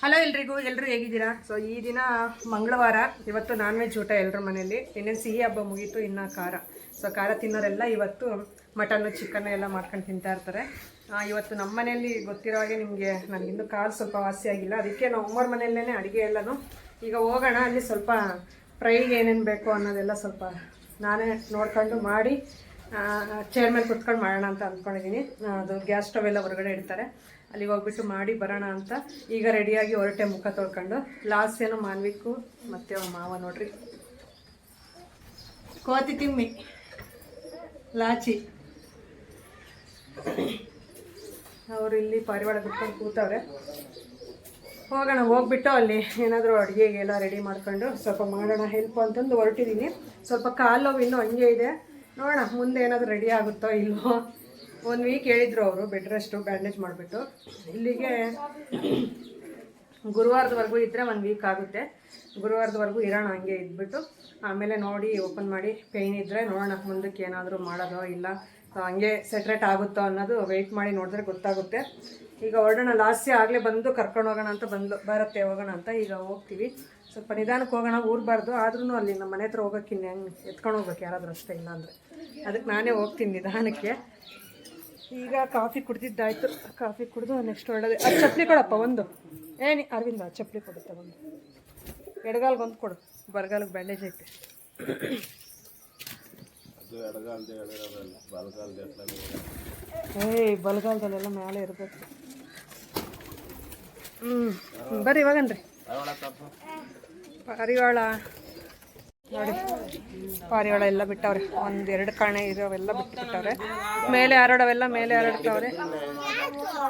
Hello ಎಲ್ರಿಗೂ ಎಲ್ಲರೂ ಹೇಗಿದ್ದೀರಾ? ಸೊ ಈ ದಿನ ಮಂಗಳವಾರ, ಇವತ್ತು ನಾನ್ ವೆಜ್ ಊಟ ಎಲ್ಲರ ಮನೆಯಲ್ಲಿ, ಇನ್ನೇನು ಸಿಹಿ ಹಬ್ಬ ಮುಗೀತು, ಇನ್ನು ಖಾರ. ಸೊ ಖಾರ ತಿನ್ನೋರೆಲ್ಲ ಇವತ್ತು ಮಟನ್ನು ಚಿಕನ್ ಎಲ್ಲ ಮಾಡ್ಕೊಂಡು ತಿಂತಾ ಇರ್ತಾರೆ. ಇವತ್ತು ನಮ್ಮ ಮನೆಯಲ್ಲಿ ಗೊತ್ತಿರೋ ಹಾಗೆ ನಿಮಗೆ ನನಗಿನ್ನೂ ಕಾಲು ಸ್ವಲ್ಪ ವಾಸಿ ಆಗಿಲ್ಲ. ಅದಕ್ಕೆ ನಾವು ಮನೆಯಲ್ಲೇ ಅಡುಗೆ ಎಲ್ಲನೂ. ಈಗ ಹೋಗೋಣ, ಅಲ್ಲಿ ಸ್ವಲ್ಪ ಫ್ರೈಗೆ ಏನೇನು ಬೇಕು ಅನ್ನೋದೆಲ್ಲ ಸ್ವಲ್ಪ ನಾನೇ ನೋಡ್ಕೊಂಡು ಮಾಡಿ ಚೇರ್ ಮೇಲೆ ಕುತ್ಕೊಂಡು ಮಾಡೋಣ ಅಂತ ಅಂದ್ಕೊಂಡಿದ್ದೀನಿ. ಅದು ಗ್ಯಾಸ್ ಸ್ಟವ್ ಎಲ್ಲ ಹೊರಗಡೆ ಇಡ್ತಾರೆ. ಅಲ್ಲಿಗೆ ಹೋಗ್ಬಿಟ್ಟು ಮಾಡಿ ಬರೋಣ ಅಂತ ಈಗ ರೆಡಿಯಾಗಿ ಹೊರಟೆ ಮುಖ ತೊಳ್ಕೊಂಡು. ಲಾಸ್ಟ್ ಏನು ಮಾನ್ವಿಕ್ಕು ಮತ್ತೆ ಅವ್ನ ಮಾವ ನೋಡ್ರಿ. ಕೋತಿ ತಿಮ್ಮಿ, ಲಾಚಿ. ಅವರು ಇಲ್ಲಿ ಪಾರಿವಾಳ ಬಿಟ್ಕೊಂಡು ಕೂತವ್ರೆ. ಹೋಗೋಣ, ಹೋಗ್ಬಿಟ್ಟು ಅಲ್ಲಿ ಏನಾದರೂ ಅಡುಗೆಗೆಲ್ಲ ರೆಡಿ ಮಾಡ್ಕೊಂಡು ಸ್ವಲ್ಪ ಮಾಡೋಣ ಹೆಲ್ಪ್ ಅಂತಂದು ಹೊರಟಿದ್ದೀನಿ ಸ್ವಲ್ಪ ಕಾಲು ನೋವು ಇನ್ನೂ ಹಂಗೆ ಇದೆ. ನೋಡೋಣ, ಮುಂದೆ ಏನಾದರೂ ರೆಡಿ ಆಗುತ್ತೋ ಇಲ್ವೋ. ಒಂದು ವೀಕ್ ಹೇಳಿದ್ರು ಅವರು ಬೆಡ್ ರೆಸ್ಟು ಬ್ಯಾಂಡೇಜ್ ಮಾಡಿಬಿಟ್ಟು. ಇಲ್ಲಿಗೆ ಗುರುವಾರದವರೆಗೂ ಇದ್ದರೆ ಒಂದು ವೀಕ್ ಆಗುತ್ತೆ. ಗುರುವಾರದವರೆಗೂ ಇರೋಣ ಹಂಗೆ ಇದ್ಬಿಟ್ಟು. ಆಮೇಲೆ ನೋಡಿ ಓಪನ್ ಮಾಡಿ ಪೇಯ್ನ್ ಇದ್ದರೆ ನೋಡೋಣ ಮುಂದಕ್ಕೆ ಏನಾದರೂ ಮಾಡೋದೋ ಇಲ್ಲ. ಹಂಗೆ ಸೆಟ್ರೇಟ್ ಆಗುತ್ತೋ ಅನ್ನೋದು ವೆಯ್ಟ್ ಮಾಡಿ ನೋಡಿದ್ರೆ ಗೊತ್ತಾಗುತ್ತೆ. ಈಗ ಹೊರಡೋಣ ಲಾಸ್ಟೇ ಆಗಲೇ ಬಂದು ಕರ್ಕೊಂಡು ಹೋಗೋಣ ಅಂತ ಬಂದು ಬರುತ್ತೆ, ಹೋಗೋಣ ಅಂತ. ಈಗ ಹೋಗ್ತೀವಿ. ಸ್ವಲ್ಪ ನಿಧಾನಕ್ಕೆ ಹೋಗೋಣ ಊರಬಾರ್ದು ಆದ್ರೂ ಅಲ್ಲಿ ನಮ್ಮ ಮನೆ ಹತ್ರ ಹೋಗೋಕ್ಕಿನ್ನ ಹೆಂಗೆ ಎತ್ಕೊಂಡು ಹೋಗ್ಬೇಕು? ಯಾರಾದರೂ ಅಷ್ಟೇ ಇಲ್ಲ ಅಂದರೆ. ಅದಕ್ಕೆ ನಾನೇ ಹೋಗ್ತೀನಿ ನಿಧಾನಕ್ಕೆ. ಈಗ ಕಾಫಿ ಕುಡ್ದಿದ್ದಾಯ್ತು. ಕಾಫಿ ಕುಡಿದು ನೆಕ್ಸ್ಟ್ ಹೊರಡೋದೆ ಅದು ಚಪ್ಪಲಿ ಕೊಡಪ್ಪ ಒಂದು. ಏನಿ ಅರವಿಂದ ಚಪ್ಪಲಿ ಕೊಡುತ್ತೆ ಒಂದು. ಎಡಗಾಲ್ಗೆ ಒಂದು ಕೊಡು. ಬರಗಾಲಿಗೆ ಬ್ಯಾಂಡೇಜ್ ಐತೆ. ಏಯ್ ಬಲಗಾಲದಲ್ಲೆಲ್ಲ ಮೇಲೆ ಇರಬೇಕು. ಹ್ಞೂ ಬರ್ರಿ ಇವಾಗನ್ರಿ. ಪಾರಿವಾಳ ನೋಡಿ ಪಾರಿಗಳೆಲ್ಲ ಬಿಟ್ಟವ್ರೆ. ಒಂದು ಎರಡು ಕಣೆ ಇರೋವೆಲ್ಲ ಬಿಟ್ಟು ಬಿಟ್ಟವ್ರೆ ಮೇಲೆ ಹರಡವೆಲ್ಲ ಮೇಲೆ ಹರಡ್ತಾವ್ರೆ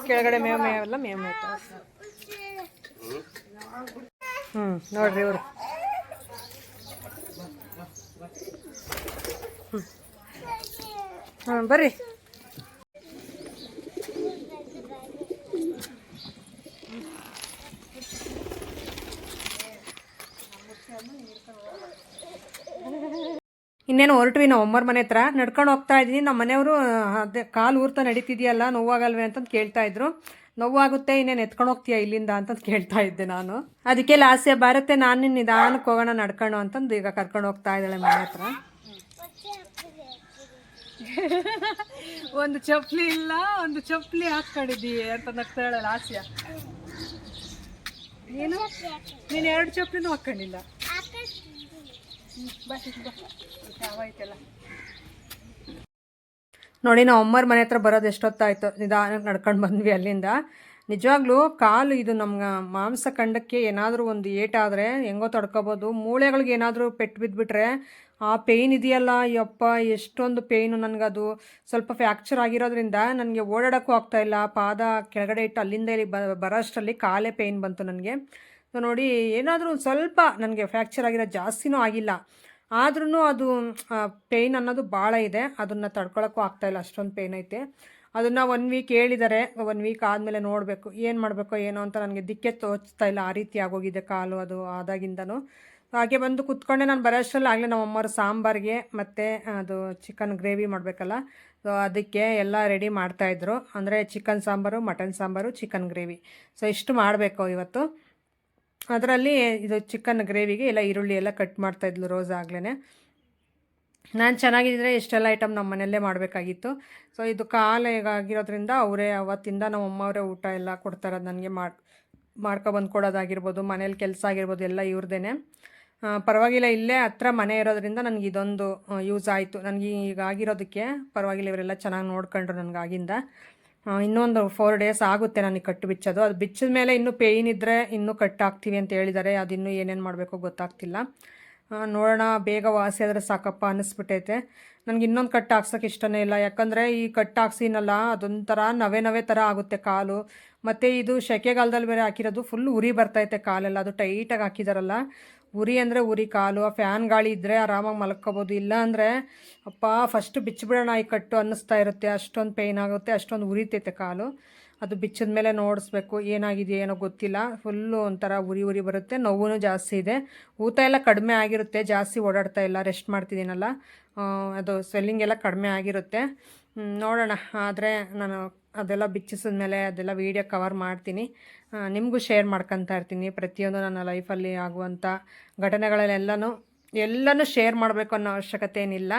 ಕೆಳಗಡೆ ಮೇವು ಮೇವೆಲ್ಲ ಮೇವು ಮೇಯ್ತಾವೆ ಹ್ಞೂ ನೋಡ್ರಿ ಇವರು. ಹ್ಞೂ ಬರ್ರಿ. ಇನ್ನೇನು ಹೊರಟ್ವಿ ನಾವು ಅಮ್ಮರ ಮನೆ ಹತ್ರ. ನಡ್ಕೊಂಡು ಹೋಗ್ತಾ ಇದ್ದೀನಿ. ನಮ್ಮ ಮನೆಯವರು ಅದೇ ಕಾಲು ಊರ್ತಾ ನಡೀತಿದೆಯಲ್ಲ, ನೋವಾಗಲ್ವೇ ಅಂತಂದು ಕೇಳ್ತಾ ಇದ್ರು. ನೋವಾಗುತ್ತೆ, ಇನ್ನೇನು ಎತ್ಕೊಂಡು ಹೋಗ್ತೀಯಾ ಇಲ್ಲಿಂದ ಅಂತಂದು ಕೇಳ್ತಾ ಇದ್ದೆ ನಾನು. ಅದಕ್ಕೆ ಲಾಸ್ಯ ಬರುತ್ತೆ, ನಾನು ನಿಧಾನಕ್ಕೆ ಹೋಗೋಣ ನಡ್ಕೊಂಡು ಅಂತಂದು ಈಗ ಕರ್ಕೊಂಡು ಹೋಗ್ತಾ ಇದ್ದಾಳೆ ಮನೆ ಹತ್ರ. ಒಂದು ಚಪ್ಪಲಿ ಇಲ್ಲ, ಒಂದು ಚಪ್ಪಲಿ ಹಾಕೊಂಡಿದ್ದೀ ಅಂತ ಹೇಳಲ್ಲ ಲಾಸ್ಯ. ಏನು ನೀನು ಎರಡು ಚಪ್ಪಲಿನೂ ಹಾಕೊಂಡಿಲ್ಲ. ನೋಡಿ, ನಾವು ಅಮ್ಮರ ಮನೆ ಹತ್ರ ಬರೋದು ಎಷ್ಟೊತ್ತಾಯ್ತು. ನಿಧಾನಕ್ಕೆ ನಡ್ಕೊಂಡು ಬಂದ್ವಿ ಅಲ್ಲಿಂದ. ನಿಜವಾಗ್ಲೂ ಕಾಲು ಇದು ನಮ್ಗೆ ಮಾಂಸ ಖಂಡಕ್ಕೆ ಏನಾದರೂ ಒಂದು ಏಟಾದರೆ ಹೆಂಗೋ ತಡ್ಕೋಬೋದು. ಮೂಳೆಗಳಿಗೆ ಏನಾದರೂ ಪೆಟ್ಟು ಬಿದ್ದುಬಿಟ್ರೆ ಆ ಪೇಯ್ನ್ ಇದೆಯಲ್ಲ, ಯಪ್ಪ, ಎಷ್ಟೊಂದು ಪೇಯ್ನು ನನಗದು. ಸ್ವಲ್ಪ ಫ್ರ್ಯಾಕ್ಚರ್ ಆಗಿರೋದ್ರಿಂದ ನನಗೆ ಓಡಾಡೋಕ್ಕೂ ಆಗ್ತಾ ಇಲ್ಲ. ಪಾದ ಕೆಳಗಡೆ ಇಟ್ಟು ಅಲ್ಲಿಂದ ಇಲ್ಲಿ ಬರೋಷ್ಟರಲ್ಲಿ ಕಾಲೇ ಪೇಯ್ನ್ ಬಂತು ನನಗೆ. ಸೊ ನೋಡಿ, ಏನಾದರೂ ಸ್ವಲ್ಪ ನನಗೆ ಫ್ಯಾಕ್ಚರ್ ಆಗಿರೋ ಜಾಸ್ತಿನೂ ಆಗಿಲ್ಲ. ಆದ್ರೂ ಅದು ಪೇಯ್ನ್ ಅನ್ನೋದು ಭಾಳ ಇದೆ. ಅದನ್ನು ತಡ್ಕೊಳಕ್ಕೂ ಆಗ್ತಾಯಿಲ್ಲ ಅಷ್ಟೊಂದು ಪೇಯ್ನ್ ಐತೆ. ಅದನ್ನು ಒನ್ ವೀಕ್ ಹೇಳಿದ್ದಾರೆ ಒನ್ ವೀಕ್ ಆದಮೇಲೆ ನೋಡಬೇಕು. ಏನು ಮಾಡಬೇಕೋ ಏನೋ ಅಂತ ನನಗೆ ದಿಕ್ಕೆ ತೋಚ್ತಾ ಇಲ್ಲ. ಆ ರೀತಿ ಆಗೋಗಿದೆ ಕಾಲು, ಅದು ಆದಾಗಿಂದನೂ. ಹಾಗೆ ಬಂದು ಕುತ್ಕೊಂಡೆ ನಾನು ಬರೋಷ್ಟರಲ್ಲಿ ಆಗಲೇ ನಮ್ಮ ಅಮ್ಮರು ಸಾಂಬಾರಿಗೆ ಮತ್ತು, ಅದು ಚಿಕನ್ ಗ್ರೇವಿ ಮಾಡಬೇಕಲ್ಲ. ಸೊ ಅದಕ್ಕೆ ಎಲ್ಲ ರೆಡಿ ಮಾಡ್ತಾಯಿದ್ರು ಅಂದರೆ chicken sambar mutton sambar chicken gravy so ಇಷ್ಟು ಮಾಡಬೇಕು ಇವತ್ತು. ಅದರಲ್ಲಿ ಇದು ಚಿಕನ್ ಗ್ರೇವಿಗೆ ಎಲ್ಲ ಈರುಳ್ಳಿ ಎಲ್ಲ ಕಟ್ ಮಾಡ್ತಾಯಿದ್ಲು ರೋಸ್ ಆಗ್ಲೇ ನಾನು ಚೆನ್ನಾಗಿದ್ದರೆ ಇಷ್ಟೆಲ್ಲ ಐಟಮ್ ನಮ್ಮ ಮನೆಯಲ್ಲೇ ಮಾಡಬೇಕಾಗಿತ್ತು. ಸೊ ಇದು ಕಾಲ ಆಗಿರೋದ್ರಿಂದ ಅವರೇ ಅವತ್ತಿಂದ ನಮ್ಮ ಅಮ್ಮವರೇ ಊಟ ಎಲ್ಲ ಕೊಡ್ತಾರೆ ನನಗೆ ಮಾಡಿ ಮಾಡ್ಕೊಬಂದು ಕೊಡೋದಾಗಿರ್ಬೋದು ಮನೇಲಿ ಕೆಲಸ ಆಗಿರ್ಬೋದು ಎಲ್ಲ ಇವ್ರದೇ ಪರವಾಗಿಲ್ಲ, ಇಲ್ಲೇ ಹತ್ರ ಮನೆ ಇರೋದ್ರಿಂದ ನನಗೆ ಇದೊಂದು ಯೂಸ್ ಆಯಿತು. ನನಗೆ ಈಗ ಆಗಿರೋದಕ್ಕೆ ಪರವಾಗಿಲ್ಲ, ಇವರೆಲ್ಲ ಚೆನ್ನಾಗಿ ನೋಡ್ಕೊಂಡ್ರು ನನಗಾಗಿಂದ ಇನ್ನೊಂದು ಫೋರ್ ಡೇಸ್ ಆಗುತ್ತೆ ನನಗೆ ಕಟ್ಟು ಬಿಚ್ಚೋದು. ಅದು ಬಿಚ್ಚಿದ ಮೇಲೆ ಇನ್ನೂ ಪೇಯ್ನ್ ಇದ್ದರೆ ಇನ್ನೂ ಕಟ್ ಆಗ್ತೀವಿ ಅಂತ ಹೇಳಿದ್ದಾರೆ ಅದಿನ್ನೂ ಏನೇನು ಮಾಡಬೇಕು ಗೊತ್ತಾಗ್ತಿಲ್ಲ. ನೋಡೋಣ, ಬೇಗ ವಾಸಿ ಆದರೆ ಸಾಕಪ್ಪ ಅನ್ನಿಸ್ಬಿಟ್ಟೈತೆ. ನನಗೆ ಇನ್ನೊಂದು ಕಟ್ ಹಾಕ್ಸೋಕೆ ಇಷ್ಟನೇ ಇಲ್ಲ. ಯಾಕಂದರೆ ಈ ಕಟ್ ಹಾಕ್ಸಿನಲ್ಲ, ಅದೊಂಥರ ನವೆ ನವೆ ಥರ ಆಗುತ್ತೆ ಕಾಲು. ಮತ್ತು ಇದು ಸೆಕೆಗಾಲದಲ್ಲಿ ಬೇರೆ ಹಾಕಿರೋದು ಫುಲ್ ಉರಿ ಬರ್ತೈತೆ ಕಾಲೆಲ್ಲ. ಅದು ಟೈಟಾಗಿ ಹಾಕಿದಾರಲ್ಲ. ಉರಿ ಅಂದರೆ ಉರಿ ಕಾಲು, ಆ ಫ್ಯಾನ್ ಗಾಳಿ ಇದ್ದರೆ ಆರಾಮಾಗಿ ಮಲ್ಕೋಬೋದು. ಇಲ್ಲ ಅಂದರೆ, ಅಪ್ಪ ಫಸ್ಟ್ ಬಿಚ್ಚಿಬಿಡೋಣ ಈ ಕಟ್ಟು ಅನ್ನಿಸ್ತಾ ಇರುತ್ತೆ. ಅಷ್ಟೊಂದು ಪೇಯ್ನ್ ಆಗುತ್ತೆ, ಅಷ್ಟೊಂದು ಉರಿತೈತೆ ಕಾಲು. ಅದು ಬಿಚ್ಚಿದ ಮೇಲೆ ನೋಡಿಸ್ಬೇಕು ಏನಾಗಿದೆಯೋ ಏನೋ ಗೊತ್ತಿಲ್ಲ. ಫುಲ್ಲು ಒಂಥರ ಉರಿ ಉರಿ ಬರುತ್ತೆ. ನೋವೂ ಜಾಸ್ತಿ ಇದೆ. ಊತ ಎಲ್ಲ ಕಡಿಮೆ ಆಗಿರುತ್ತೆ. ಜಾಸ್ತಿ ಓಡಾಡ್ತಾ ಇಲ್ಲ. ರೆಸ್ಟ್ ಮಾಡ್ತಿದ್ದೀನಲ್ಲ. ಅದು ಸ್ವೆಲ್ಲಿಂಗ್ ಎಲ್ಲ ಕಡಿಮೆ ಆಗಿರುತ್ತೆ. ನೋಡೋಣ. ಆದರೆ ನಾನು ಅದೆಲ್ಲ ಬಿಚ್ಚಿಸಿದ ಮೇಲೆ ಅದೆಲ್ಲ ವೀಡಿಯೋ ಕವರ್ ಮಾಡ್ತೀನಿ. ನಿಮಗೂ ಶೇರ್ ಮಾಡ್ಕೊತಾ ಇರ್ತೀನಿ. ಪ್ರತಿಯೊಂದು ನನ್ನ ಲೈಫಲ್ಲಿ ಆಗುವಂಥ ಘಟನೆಗಳಲ್ಲೆಲ್ಲನೂ ಎಲ್ಲನೂ ಶೇರ್ ಮಾಡಬೇಕು ಅನ್ನೋ ಅವಶ್ಯಕತೆ ಏನಿಲ್ಲ.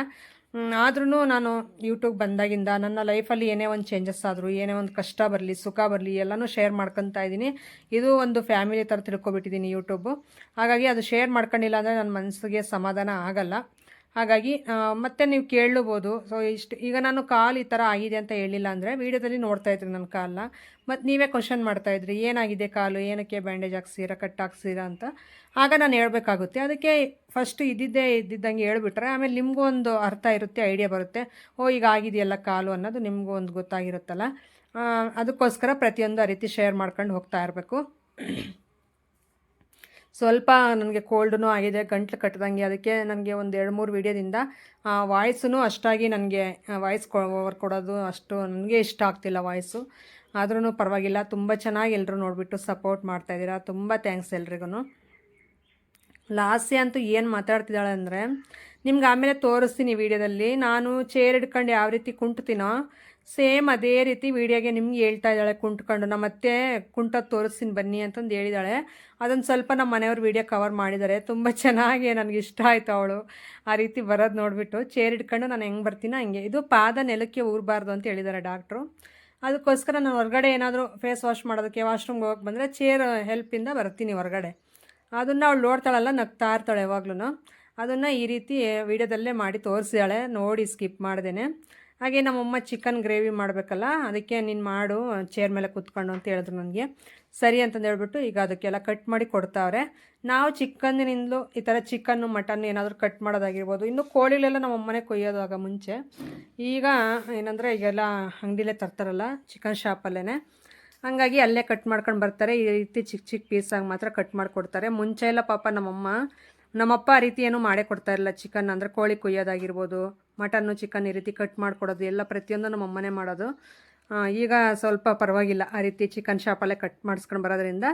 ಆದ್ರೂ ನಾನು ಯೂಟ್ಯೂಬ್ ಬಂದಾಗಿಂದ ನನ್ನ ಲೈಫಲ್ಲಿ ಏನೇ ಒಂದು ಚೇಂಜಸ್ ಆದರೂ, ಏನೇ ಒಂದು ಕಷ್ಟ ಬರಲಿ, ಸುಖ ಬರಲಿ, ಎಲ್ಲನೂ ಶೇರ್ ಮಾಡ್ಕೊತಾ ಇದ್ದೀನಿ. ಇದು ಒಂದು ಫ್ಯಾಮಿಲಿ ಥರ ತಿಳ್ಕೊಬಿಟ್ಟಿದ್ದೀನಿ ಯೂಟ್ಯೂಬು ಹಾಗಾಗಿ ಅದು ಶೇರ್ ಮಾಡ್ಕೊಂಡಿಲ್ಲ ಅಂದರೆ ನನ್ನ ಮನಸ್ಸಿಗೆ ಸಮಾಧಾನ ಆಗಲ್ಲ. ಹಾಗಾಗಿ ಮತ್ತೆ ನೀವು ಕೇಳಬಹುದು. ಸೊ ಇಷ್ಟು, ಈಗ ನಾನು ಕಾಲು ಈ ಥರ ಆಗಿದೆ ಅಂತ ಹೇಳಿಲ್ಲ ಅಂದರೆ ವೀಡಿಯೋದಲ್ಲಿ ನೋಡ್ತಾ ಇದ್ರಿ ನನ್ನ ಕಾಲನ್ನ ಮತ್ತು ನೀವೇ ಕ್ವಶನ್ ಮಾಡ್ತಾ ಇದ್ರಿ, ಏನಾಗಿದೆ ಕಾಲು, ಏನಕ್ಕೆ ಬ್ಯಾಂಡೇಜ್ ಹಾಕ್ಸಿರಾ ಕಟ್ ಹಾಕ್ಸಿರಾ ಅಂತ. ಆಗ ನಾನು ಹೇಳಬೇಕಾಗುತ್ತೆ. ಅದಕ್ಕೆ ಫಸ್ಟ್ ಇದ್ದಿದ್ದೇ ಇದ್ದಿದ್ದಂಗೆ ಹೇಳ್ಬಿಟ್ರೆ ಆಮೇಲೆ ನಿಮಗೂ ಒಂದು ಅರ್ಥ ಇರುತ್ತೆ ಐಡಿಯಾ ಬರುತ್ತೆ. ಓ, ಈಗ ಆಗಿದೆಯಲ್ಲ ಕಾಲು ಅನ್ನೋದು ನಿಮಗೂ ಒಂದು ಗೊತ್ತಾಗಿರುತ್ತಲ್ಲ. ಅದಕ್ಕೋಸ್ಕರ ಪ್ರತಿಯೊಂದು ಆ ರೀತಿ ಶೇರ್ ಮಾಡ್ಕೊಂಡು ಹೋಗ್ತಾ ಇರಬೇಕು. ಸ್ವಲ್ಪ ನನಗೆ ಕೋಲ್ಡ್ನೂ ಆಗಿದೆ, ಗಂಟ್ಲು ಕಟ್ಟದಂಗೆ ಅದಕ್ಕೆ ನನಗೆ ಒಂದು ಎರಡು ಮೂರು ವೀಡಿಯೋದಿಂದ ವಾಯ್ಸೂ ಅಷ್ಟಾಗಿ ನನಗೆ ವಾಯ್ಸ್ ಓವರ್ ಕೊಡೋದು ಅಷ್ಟು ನನಗೆ ಇಷ್ಟ ಆಗ್ತಿಲ್ಲ ವಾಯ್ಸು ಆದ್ರೂ ಪರವಾಗಿಲ್ಲ, ತುಂಬ ಚೆನ್ನಾಗಿ ಎಲ್ಲರೂ ನೋಡಿಬಿಟ್ಟು ಸಪೋರ್ಟ್ ಮಾಡ್ತಾಯಿದ್ದೀರಾ ತುಂಬ ಥ್ಯಾಂಕ್ಸ್ ಎಲ್ರಿಗೂ ಲಾಸ್ಯ ಅಂತೂ ಏನು ಮಾತಾಡ್ತಿದ್ದಾಳೆ ಅಂದರೆ, ನಿಮ್ಗೆ ಆಮೇಲೆ ತೋರಿಸ್ತೀನಿ ವಿಡಿಯೋದಲ್ಲಿ. ನಾನು ಚೇರ್ ಹಿಡ್ಕೊಂಡು ಯಾವ ರೀತಿ ಕುಂಟ್ತೀನೋ ಸೇಮ್ ಅದೇ ರೀತಿ ವಿಡಿಯೋಗೆ ನಿಮ್ಗೆ ಹೇಳ್ತಾ ಇದ್ದಾಳೆ ಕುಂಟ್ಕೊಂಡು ನಮ್ಮ ಮತ್ತೆ ಕುಂಟೋದು ತೋರಿಸ್ತೀನಿ ಬನ್ನಿ ಅಂತಂದು ಹೇಳಿದಾಳೆ. ಅದೊಂದು ಸ್ವಲ್ಪ ನಮ್ಮ ಮನೆಯವ್ರು ವಿಡಿಯೋ ಕವರ್ ಮಾಡಿದ್ದಾರೆ ತುಂಬ ಚೆನ್ನಾಗಿ ನನಗೆ ಇಷ್ಟ ಆಯಿತು ಅವಳು. ಆ ರೀತಿ ಬರೋದು ನೋಡಿಬಿಟ್ಟು ಚೇರ್ ಇಟ್ಕೊಂಡು ನಾನು ಹೆಂಗೆ ಬರ್ತೀನೋ ಹಂಗೆ. ಇದು ಪಾದ ನೆಲಕ್ಕೆ ಊರಬಾರ್ದು ಅಂತ ಹೇಳಿದ್ದಾರೆ ಡಾಕ್ಟ್ರು ಅದಕ್ಕೋಸ್ಕರ ನಾನು ಹೊರಗಡೆ ಏನಾದರೂ ಫೇಸ್ ವಾಶ್ ಮಾಡೋದಕ್ಕೆ ವಾಶ್ರೂಮ್ಗೆ ಹೋಗಕ್ಕೆ ಬಂದರೆ ಚೇರ್ ಹೆಲ್ಪಿಂದ ಬರ್ತೀನಿ ಹೊರಗಡೆ. ಅದನ್ನು ಅವಳು ನೋಡ್ತಾಳಲ್ಲ, ನಗ್ತಾ ಇರ್ತಾಳೆ ಯಾವಾಗ್ಲೂ ಅದನ್ನು ಈ ರೀತಿ ವಿಡಿಯೋದಲ್ಲೇ ಮಾಡಿ ತೋರಿಸಿದಾಳೆ. ನೋಡಿ ಸ್ಕಿಪ್ ಮಾಡ್ದೇನೆ. ಹಾಗೆ ನಮ್ಮಮ್ಮ ಚಿಕನ್ ಗ್ರೇವಿ ಮಾಡಬೇಕಲ್ಲ, ಅದಕ್ಕೆ ನೀನು ಮಾಡು ಚೇರ್ ಮೇಲೆ ಕೂತ್ಕೊಂಡು ಅಂತ ಹೇಳಿದ್ರು ನನಗೆ. ಸರಿ ಅಂತಂದು ಹೇಳ್ಬಿಟ್ಟು ಈಗ ಅದಕ್ಕೆಲ್ಲ ಕಟ್ ಮಾಡಿ ಕೊಡ್ತಾವ್ರೆ. ನಾವು ಚಿಕ್ಕಂದಿನಿಂದಲೂ ಈ ಥರ ಚಿಕನ್ನು ಮಟನ್ ಏನಾದರೂ ಕಟ್ ಮಾಡೋದಾಗಿರ್ಬೋದು. ಇನ್ನು ಕೋಳಿಲೆಲ್ಲ ನಮ್ಮಮ್ಮನೆ ಕೊಯ್ಯೋದಾಗ ಮುಂಚೆ. ಈಗ ಏನಂದರೆ ಈಗೆಲ್ಲ ಅಂಗಡಿಲೇ ತರ್ತಾರಲ್ಲ ಚಿಕನ್ ಶಾಪಲ್ಲೇ ಹಂಗಾಗಿ ಅಲ್ಲೇ ಕಟ್ ಮಾಡ್ಕೊಂಡು ಬರ್ತಾರೆ. ಈ ರೀತಿ ಚಿಕ್ಕ ಚಿಕ್ಕ ಪೀಸಾಗಿ ಮಾತ್ರ ಕಟ್ ಮಾಡಿಕೊಡ್ತಾರೆ. ಮುಂಚೆ ಎಲ್ಲ ಪಾಪ ನಮ್ಮಮ್ಮ ನಮ್ಮಪ್ಪ ಆ ರೀತಿ ಏನೂ ಮಾಡೇ ಕೊಡ್ತಾ ಇರಲಿಲ್ಲ ಚಿಕನ್ ಅಂದರೆ ಕೋಳಿ ಕೊಯ್ಯೋದಾಗಿರ್ಬೋದು, ಮಟನ್ನು ಚಿಕನ್ ಈ ರೀತಿ ಕಟ್ ಮಾಡಿಕೊಡೋದು, ಎಲ್ಲ ಪ್ರತಿಯೊಂದು ನಮ್ಮ ಅಮ್ಮನೇ ಮಾಡೋದು ಈಗ ಸ್ವಲ್ಪ ಪರವಾಗಿಲ್ಲ. ಆ ರೀತಿ ಚಿಕನ್ ಶಾಪಲ್ಲೇ ಕಟ್ ಮಾಡಿಸ್ಕೊಂಡು ಬರೋದ್ರಿಂದ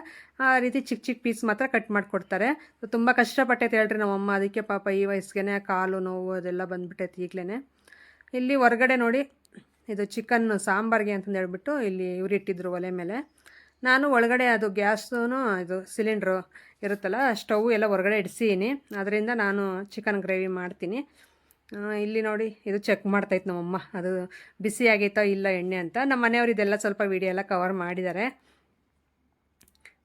ಆ ರೀತಿ ಚಿಕ್ಕ ಚಿಕ್ಕ ಪೀಸ್ ಮಾತ್ರ ಕಟ್ ಮಾಡಿಕೊಡ್ತಾರೆ. ತುಂಬ ಕಷ್ಟಪಟ್ಟೈತೆ ಹೇಳ್ರಿ ನಮ್ಮಮ್ಮ. ಅದಕ್ಕೆ ಪಾಪ ಈ ವಯಸ್ಸಿಗೆ ಕಾಲು ನೋವು ಅದೆಲ್ಲ ಬಂದ್ಬಿಟ್ಟೈತೆ ಈಗಲೇ ಇಲ್ಲಿ ಹೊರಗಡೆ ನೋಡಿ, ಇದು ಚಿಕನ್ ಸಾಂಬಾರಿಗೆ ಅಂತಂದು ಹೇಳ್ಬಿಟ್ಟು ಇಲ್ಲಿ ಇವ್ರಿಟ್ಟಿದ್ರು ಒಲೆ ಮೇಲೆ. ನಾನು ಒಳಗಡೆ ಅದು ಗ್ಯಾಸೂ ಇದು ಸಿಲಿಂಡ್ರು ಇರುತ್ತಲ್ಲ, ಸ್ಟವ್ ಎಲ್ಲ ಹೊರಗಡೆ ಇಡಿಸೀನಿ. ಅದರಿಂದ ನಾನು ಚಿಕನ್ ಗ್ರೇವಿ ಮಾಡ್ತೀನಿ. ಇಲ್ಲಿ ನೋಡಿ, ಇದು ಚೆಕ್ ಮಾಡ್ತೈತೆ ನಮ್ಮಮ್ಮ. ಅದು ಬಿಸಿ ಆಗೈತೋ ಇಲ್ಲ ಎಣ್ಣೆ ಅಂತ. ನಮ್ಮ ಮನೆಯವರು ಇದೆಲ್ಲ ಸ್ವಲ್ಪ ವಿಡಿಯೋ ಎಲ್ಲ ಕವರ್ ಮಾಡಿದ್ದಾರೆ.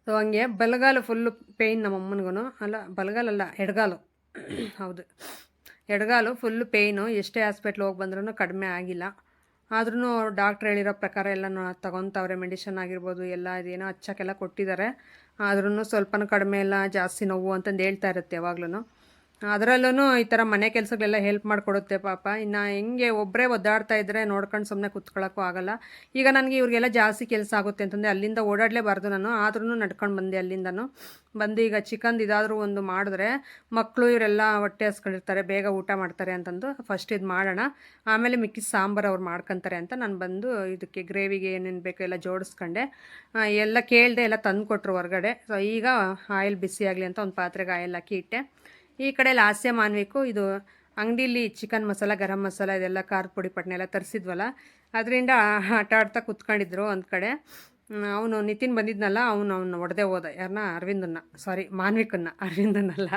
ಸೊ ಹಂಗೆ ಬಲಗಾಲು ಫುಲ್ಲು ಪೇಯ್ನ್ ನಮ್ಮಮ್ಮನಿಗೂ ಅಲ್ಲ, ಬಲಗಾಲಲ್ಲ, ಎಡಗಾಲು. ಹೌದು. ಎಡಗಾಲು ಫುಲ್ಲು ಪೇಯ್ನು ಎಷ್ಟೇ ಹಾಸ್ಪಿಟ್ಲ್ ಹೋಗಿ ಬಂದ್ರೂ ಕಡಿಮೆ ಆಗಿಲ್ಲ. ಆದ್ರೂ ಡಾಕ್ಟ್ರ್ ಹೇಳಿರೋ ಪ್ರಕಾರ ಎಲ್ಲ ತಗೊತವ್ರೆ ಮೆಡಿಷನ್ ಆಗಿರ್ಬೋದು, ಎಲ್ಲ ಇದೇನೋ ಹಚ್ಚಕ್ಕೆಲ್ಲ ಕೊಟ್ಟಿದ್ದಾರೆ. ಆದ್ರೂ ಸ್ವಲ್ಪನೂ ಕಡಿಮೆ ಇಲ್ಲ ಜಾಸ್ತಿ ನೋವು ಅಂತಂದು ಹೇಳ್ತಾ ಇರುತ್ತೆ ಯಾವಾಗ್ಲೂ ಅದರಲ್ಲೂ ಈ ಥರ ಮನೆ ಕೆಲಸಗಳೆಲ್ಲ ಹೆಲ್ಪ್ ಮಾಡಿಕೊಡುತ್ತೆ ಪಾಪ. ಇನ್ನು ಹೆಂಗೆ ಒಬ್ಬರೇ ಒದ್ದಾಡ್ತಾ ಇದ್ದರೆ ನೋಡ್ಕೊಂಡು ಸುಮ್ಮನೆ ಕುತ್ಕೊಳ್ಳೋಕ್ಕೂ ಆಗಲ್ಲ. ಈಗ ನನಗೆ ಇವ್ರಿಗೆಲ್ಲ ಜಾಸ್ತಿ ಕೆಲಸ ಆಗುತ್ತೆ ಅಂತಂದರೆ ಅಲ್ಲಿಂದ ಓಡಾಡಲೇಬಾರ್ದು ನಾನು. ಆದ್ರೂ ನಡ್ಕೊಂಡು ಬಂದೆ ಅಲ್ಲಿಂದನೂ. ಬಂದು ಈಗ ಚಿಕನ್ ಇದಾದರೂ ಒಂದು ಮಾಡಿದ್ರೆ ಮಕ್ಕಳು ಇವರೆಲ್ಲ ಹೊಟ್ಟೆ ಹಸ್ಕೊಂಡಿರ್ತಾರೆ, ಬೇಗ ಊಟ ಮಾಡ್ತಾರೆ ಅಂತಂದು ಫಸ್ಟ್ ಇದು ಮಾಡೋಣ. ಆಮೇಲೆ ಮಿಕ್ಕಿ ಸಾಂಬಾರು ಅವ್ರು ಮಾಡ್ಕೊತಾರೆ ಅಂತ ನಾನು ಬಂದು ಇದಕ್ಕೆ ಗ್ರೇವಿಗೆ ಏನೇನು ಬೇಕೋ ಎಲ್ಲ ಜೋಡಿಸ್ಕೊಂಡೆ. ಎಲ್ಲ ಕೇಳಿದೆ ಎಲ್ಲ ತಂದು ಕೊಟ್ಟರು ಹೊರಗಡೆ. ಸೊ ಈಗ ಆಯಿಲ್ ಬಿಸಿ ಆಗಲಿ ಅಂತ ಒಂದು ಪಾತ್ರೆಗೆ ಆಯಿಲ್ ಹಾಕಿ ಇಟ್ಟೆ. ಈ ಕಡೆ ಲಾಸ್ಯ ಮಾನ್ವಿಕು, ಇದು ಅಂಗಡಿಲಿ ಚಿಕನ್ ಮಸಾಲ, ಗರಂ ಮಸಾಲ, ಇದೆಲ್ಲ ಖಾರದ ಪುಡಿ ಪಟ್ನೆ ಎಲ್ಲ ತರಿಸಿದ್ವಲ್ಲ, ಅದರಿಂದ ಆಟ ಆಡ್ತಾ ಕುತ್ಕೊಂಡಿದ್ರು ಒಂದು ಕಡೆ. ಅವನು ನಿತಿನ್ ಬಂದಿದ್ನಲ್ಲ, ಅವನು ಅವನು ಹೊಡೆದೇ ಹೋದ. ಯಾರನ್ನ ಅರವಿಂದನ್ನ. ಸಾರಿ ಮಾನ್ವಿಕನ್ನ. ಅರವಿಂದನಲ್ಲ.